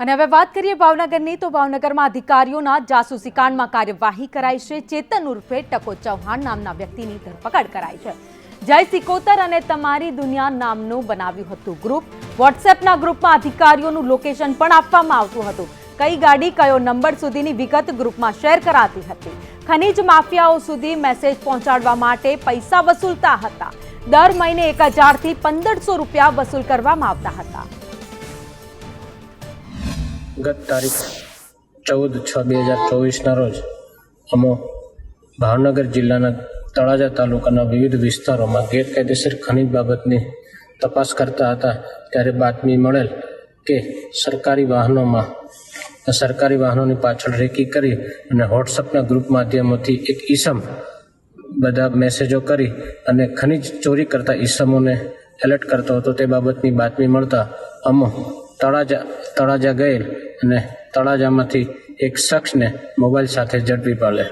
અને હવે વાત કરીએ ભાવનગરની, તો ભાવનગરમાં અધિકારીઓના જાસૂસી કાંડમાં કાર્યવાહી કરાઈ છે. ચેતન ઉર્ફે ટકો ચૌહાણ નામના વ્યક્તિની ધરપકડ કરાઈ છે. જય સિકોતર અને તમારી દુનિયા નામનું બનાવ્યું હતું ગ્રુપ. વોટ્સએપના ગ્રુપમાં અધિકારીઓનું લોકેશન પણ આપવામાં આવતું હતું. કઈ ગાડી, કયો નંબર સુધીની વિગત ગ્રુપમાં શેર કરાતી હતી. ખનીજ માફિયાઓ સુધી મેસેજ પહોંચાડવા માટે પૈસા વસૂલતા હતા. દર મહિને એક હજારથી પંદરસો રૂપિયા વસૂલ કરવામાં આવતા હતા. ગત તારીખ ચૌદ છ બે હજાર ચોવીસના રોજ અમો ભાવનગર જિલ્લાના તળાજા તાલુકાના વિવિધ વિસ્તારોમાં ગેરકાયદેસર ખનિજ બાબતની તપાસ કરતા હતા, ત્યારે બાતમી મળેલ કે સરકારી વાહનોમાં, સરકારી વાહનોની પાછળ રેકી કરી અને વોટ્સઅપના ગ્રુપ માધ્યમોથી એક ઈસમ બધા મેસેજો કરી અને ખનિજ ચોરી કરતા ઈસમોને એલર્ટ કરતો હતો. તે બાબતની બાતમી મળતા અમો તળાજા તળાજા ગયેલ અને તળાજામાંથી એક શખ્સને મોબાઈલ સાથે ઝડપી પાડે